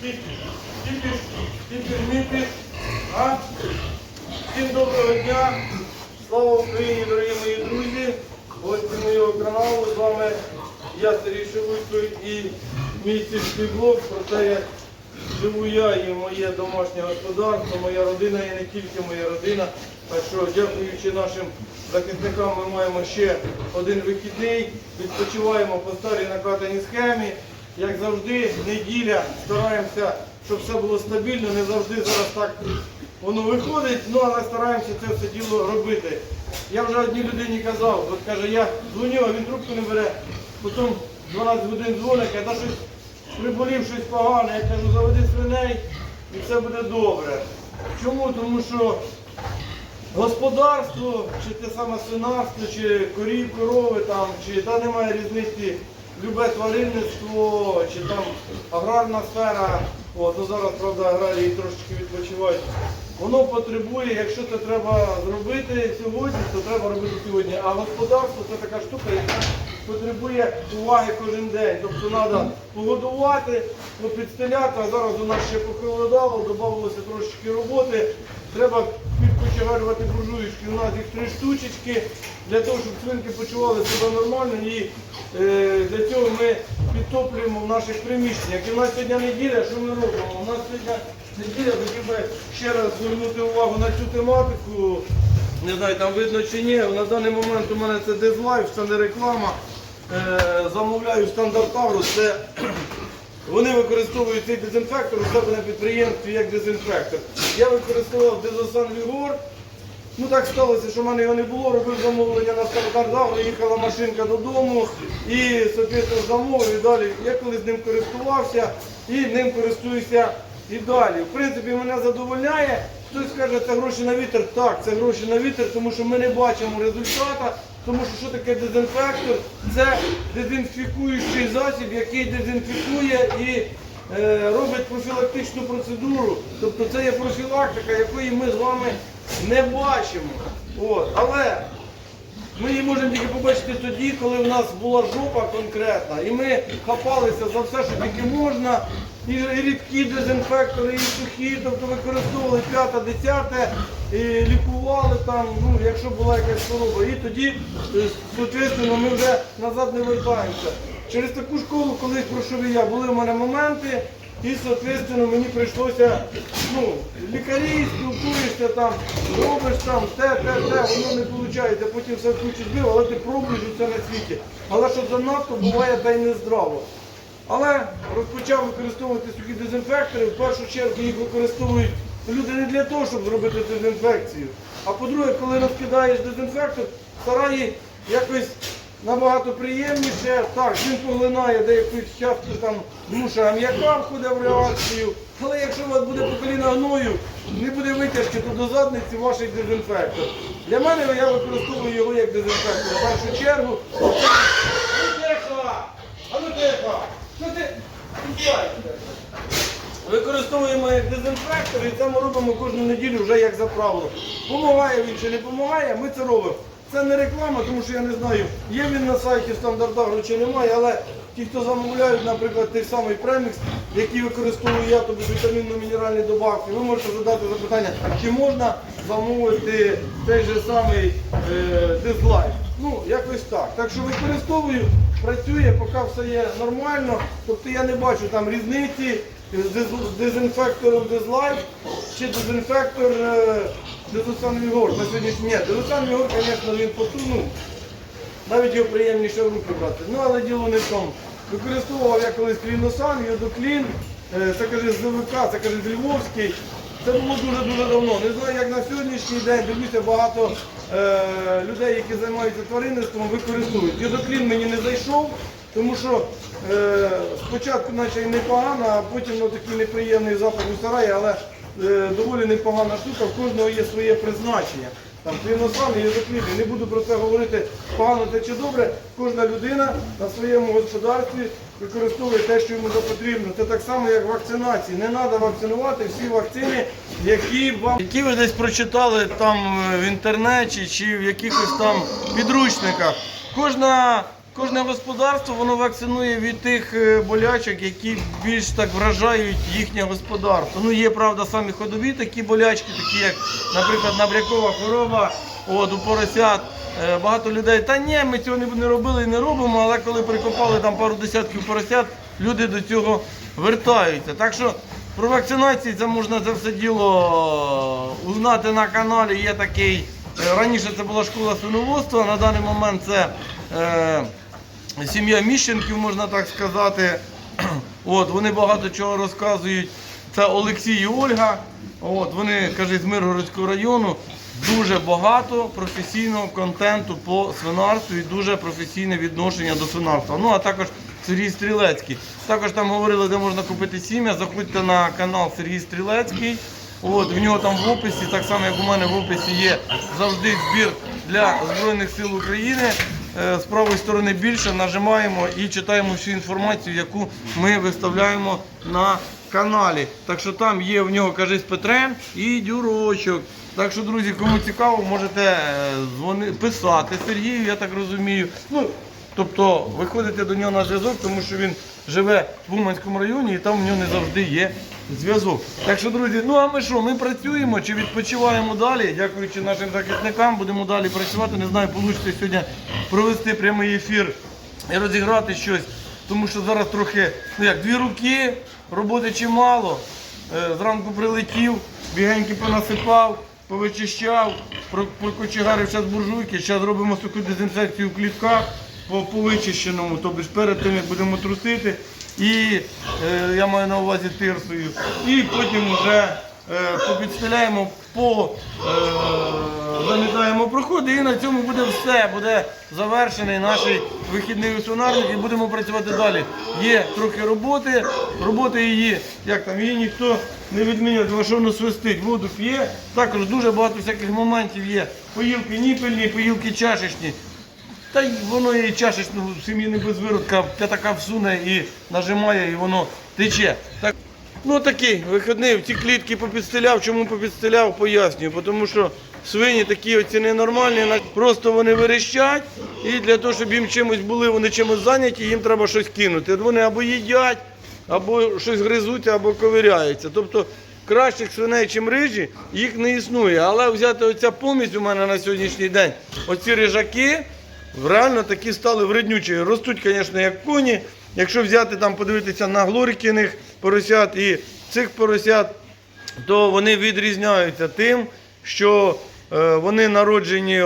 Підпірніти. Всім доброго дня. Слава Україні, дорогі мої друзі. Гості моєго каналу. З вами я Сергій Шевуйко і мій сільський блог. Про те, як живу я і моє домашнє господарство, моя родина і не тільки моя родина. Так що, дякуючи нашим захисникам, ми маємо ще один вихідний. Відпочиваємо по старій накатаній схемі. Як завжди, неділя, стараємося, щоб все було стабільно, не завжди зараз так воно виходить, ну але стараємося це все діло робити. Я вже одній людині казав, от каже, я дзвоню, а він трубку не бере, потім 12 годин дзвонить, та щось приболів щось погане, я кажу, заведи свиней і все буде добре. Чому? Тому що господарство, чи те саме свинарство, чи корів, корови там, чи та немає різниці, любе тваринництво, чи там аграрна сфера, от, ну зараз, правда, аграрії трошечки відпочивають. Воно потребує, якщо це треба зробити сьогодні, то треба робити сьогодні. А господарство це така штука, яка потребує уваги кожен день. Тобто треба погодувати, ну, підстеляти, а зараз у нас ще похолодало, додавалося трошечки роботи. Треба підкочегарювати буржуєчки. У нас їх три штучечки для того, щоб свинки почували себе нормально. І е, для цього ми підтоплюємо в наших приміщеннях. І в нас сьогодні неділя, що ми робимо? У нас сьогодні неділя, хотів би ще раз звернути увагу на цю тематику. Не знаю, там видно чи ні. На даний момент у мене це дезлайф, це не реклама. Е, замовляю стандарт Таврус. Це вони використовують цей дезінфектор у себе на підприємстві як дезінфектор. Я використовував дезосан Вігор. Ну так сталося, що в мене його не було, робив замовлення на стандарт, їхала машинка додому і, соответственно, замовив і далі. Я коли з ним користувався і ним користуюся і далі. В принципі, мене задовольняє. Хтось скаже, це гроші на вітер. Так, це гроші на вітер, тому що ми не бачимо результата. Тому що що таке дезінфектор? Це дезінфікуючий засіб, який дезінфікує і е, робить профілактичну процедуру. Тобто це є профілактика, якої ми з вами не бачимо. От. Але ми її можемо тільки побачити тоді, коли в нас була жопа конкретна, і ми хапалися за все, що тільки можна. І рідкі дезінфектори, і сухі, тобто використовували п'яте, десяте, лікували там, ну, якщо була якась хвороба. І тоді, е, соответственно, ми вже назад не вертаємося. Через таку школу, колись пройшов я, були в мене моменти, і, соответственно, мені прийшлося, ну, лікарі, спілкуєшся там, робиш там, те, те, те, воно не виходить, потім все в кучу збив, але ти пробуєш усе на світі. Але що занадто буває та й нездраво. Але розпочав використовувати сухі дезінфектори. В першу чергу їх використовують люди не для того, щоб зробити дезінфекцію. А по-друге, коли розкидаєш дезінфектор, старає якось набагато приємніше. Так, він поглинає деякий часто там душа ам'яка входить в реакцію. Але якщо у вас буде по гною, не буде витяжки, то до задниці ваш дезінфектор. Для мене я використовую його як дезінфектор. В першу чергу. Ну тихо! А ну тихо! Використовуємо як дезінфектор і це ми робимо кожну неділю вже як за правило. Помагає він чи не допомагає, ми це робимо. Це не реклама, тому що я не знаю, є він на сайті стандартагро чи немає, але ті, хто замовляють, наприклад, той самий премікс, який використовую я, тобто вітамінно-мінеральні добавки, ви можете задати запитання, чи можна замовити той же самий е, дизлайф. Якось так. Так що використовую, працює, поки все є нормально. Тобто я не бачу там різниці з дезінфектором дизлайф чи дезінфектор е, дезосан Вігор. На сьогоднішній ні. Дезосан Вігор, звісно, він потонув. Навіть його приємніше в руки брати. Ну, але діло не в тому. Використовував я колись кліносан, йодоклін, е, це каже з ЗВК, це каже з Львовський. Це було дуже-дуже давно. Не знаю, як на сьогоднішній день дивлюся багато е, людей, які займаються тваринництвом, використовують. Йодоклін мені не зайшов, тому що е, спочатку наче й непогано, а потім ну, такий неприємний запах у сараї, але е, доволі непогана штука, в кожного є своє призначення. Там кліносан і йодоклін. Я Не буду про це говорити погано те чи добре. Кожна людина на своєму господарстві використовує те, що йому потрібно. Це так само, як вакцинації. Не треба вакцинувати всі вакцини, які вам які ви десь прочитали там е, в інтернеті чи в якихось там підручниках. Кожна Кожне господарство воно вакцинує від тих е, болячок, які більш так вражають їхнє господарство. Ну є правда самі ходові такі болячки, такі як, наприклад, набрякова хвороба, от, у поросят. Е, Багато людей, та ні, ми цього не, робили і не робимо, але коли прикопали там пару десятків поросят, люди до цього вертаються. Так що про вакцинацію це можна це все діло узнати на каналі. Є такий. е, Раніше це була школа свиноводства, на даний момент це сім'я Міщенків, можна так сказати. От, вони багато чого розказують. Це Олексій і Ольга. От, вони, кажуть, з Миргородського району. Дуже багато професійного контенту по свинарству і дуже професійне відношення до свинарства. Ну а також Сергій Стрілецький. Також там говорили, де можна купити сім'я. Заходьте на канал Сергій Стрілецький. От, в нього там в описі, так само як у мене в описі є завжди збір для Збройних сил України. Е, З правої сторони більше нажимаємо і читаємо всю інформацію, яку ми виставляємо на каналі. Так що там є в нього, кажись, Петрен і дюрочок. Так що, друзі, кому цікаво, можете е, дзвони, писати Сергію, я так розумію. Ну, тобто виходите до нього на зв'язок, тому що він живе в Уманському районі і там в нього не завжди є зв'язок. Так що, друзі, ну а ми що, ми працюємо чи відпочиваємо далі? Дякуючи нашим захисникам, будемо далі працювати. Не знаю, вийде сьогодні провести прямий ефір і розіграти щось. Тому що зараз трохи, ну як, дві руки, роботи чимало. Е, Зранку прилетів, бігеньки понасипав, повичищав, про- покочегарив зараз буржуйки, зараз робимо таку дезінфекцію в клітках по, вичищеному, тобто перед тим, як будемо трусити. І е, я маю на увазі тирсою. І потім вже попідстеляємо, по, е, замітаємо проходи і на цьому буде все. Буде завершений наш вихідний свинарник і будемо працювати далі. Є трохи роботи, роботи її, як там, її ніхто не відміняє, тому що воно свистить, воду п'є. Також дуже багато всяких моментів є. Поїлки ніпельні, поїлки чашечні. Та й воно і чашечну в сім'ї не без виродка, п'ятака всуне і нажимає, і воно тече. Так, ну такий вихідний, в ці клітки попідстеляв. Чому попідстеляв, пояснюю. Тому що свині такі оці ненормальні, просто вони верещать, і для того, щоб їм чимось були, вони чимось зайняті, їм треба щось кинути. Вони або їдять, або щось гризуться, або ковиряються. Тобто кращих свиней, чим рижі, їх не існує. Але взяти оця помість у мене на сьогоднішній день, оці рижаки. Реально такі стали вреднючі. Ростуть, звісно, як коні. Якщо взяти там, подивитися на глорікіних поросят і цих поросят, то вони відрізняються тим, що е, вони народжені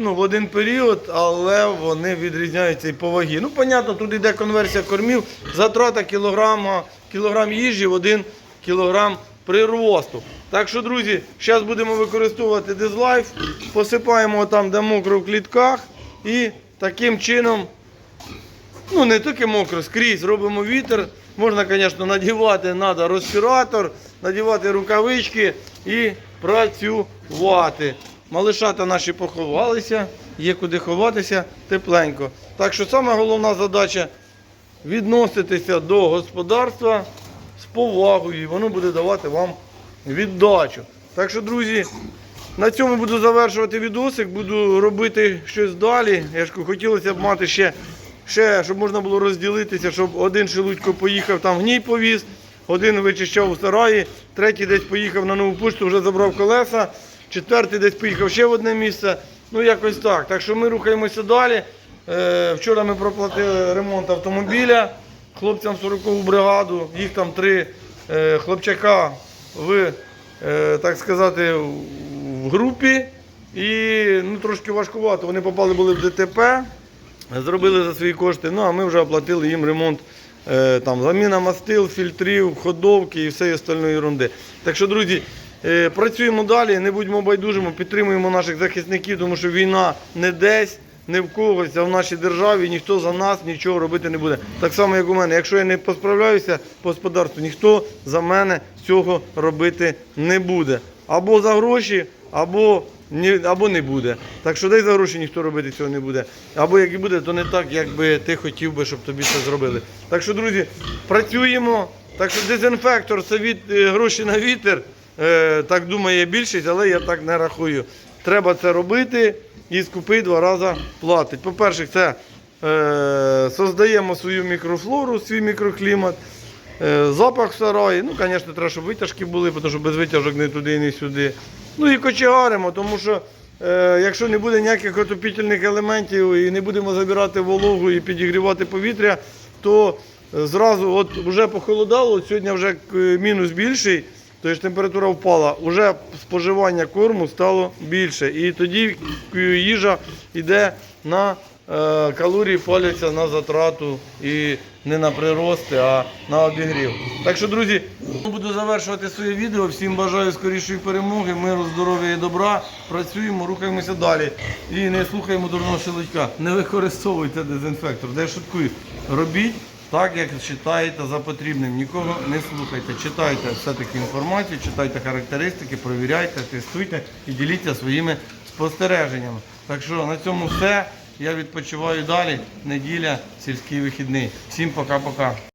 ну, в один період, але вони відрізняються і по вагі. Ну, понятно, тут йде конверсія кормів, затрата кілограма, кілограм їжі в один кілограм приросту. Так що, друзі, зараз будемо використовувати дизлайф, посипаємо там, де мокро в клітках, і таким чином Ну, не тільки мокро, скрізь робимо вітер. Можна, звісно, надівати треба респіратор, надівати рукавички і працювати. Малишата наші поховалися, є куди ховатися тепленько. Так що саме головна задача відноситися до господарства з повагою, і воно буде давати вам віддачу. Так що, друзі, на цьому буду завершувати відосик, буду робити щось далі. Я ж хотілося б мати ще, ще, щоб можна було розділитися, щоб один шелудько поїхав там гній повіз, один вичищав у сараї, третій десь поїхав на нову пошту, вже забрав колеса, четвертий десь поїхав ще в одне місце. Ну якось так. Так що ми рухаємося далі. Е, Вчора ми проплатили ремонт автомобіля хлопцям 40-ту бригаду. Їх там три е, хлопчака в, е, так сказати, в групі. І ну, трошки важкувато. Вони попали були в ДТП, зробили за свої кошти. Ну а ми вже оплатили їм ремонт. е, Там, заміна мастил, фільтрів, ходовки і все остальної ерунди. Так що, друзі, е, працюємо далі, не будьмо байдужими, підтримуємо наших захисників, тому що війна не десь, не в когось, а в нашій державі ніхто за нас нічого робити не буде. Так само, як у мене. Якщо я не посправляюся по господарству, ніхто за мене цього робити не буде. Або за гроші, або ні, або не буде. Так що дай за гроші ніхто робити цього не буде. Або як і буде, то не так, як би ти хотів би, щоб тобі це зробили. Так що, друзі, працюємо. Так що дезінфектор це від, е, гроші на вітер. Е, так думає більшість, але я так не рахую. Треба це робити і скупи два рази платить. По-перше, це е, создаємо свою мікрофлору, свій мікроклімат. Е, Запах в сараї, ну, звісно, треба, щоб витяжки були, тому що без витяжок не туди не сюди. Ну і кочегаримо, тому що е, якщо не буде ніяких отопітельних елементів і не будемо забирати вологу і підігрівати повітря, то е, зразу от вже похолодало, от сьогодні вже е, мінус більший, тобто температура впала, вже споживання корму стало більше. І тоді е, їжа йде на калорії паляться на затрату і не на прирости, а на обігрів. Так що, друзі, буду завершувати своє відео. Всім бажаю скорішої перемоги, миру, здоров'я і добра. Працюємо, рухаємося далі. І не слухаємо дурного шелудька. Не використовуйте дезінфектор. Де шуткую. Робіть так, як вважаєте за потрібним. Нікого не слухайте. Читайте все-таки інформацію, читайте характеристики, провіряйте, тестуйте і діліться своїми спостереженнями. Так що на цьому все. Я відпочиваю далі. Неділя, сільський вихідний. Всім пока-пока.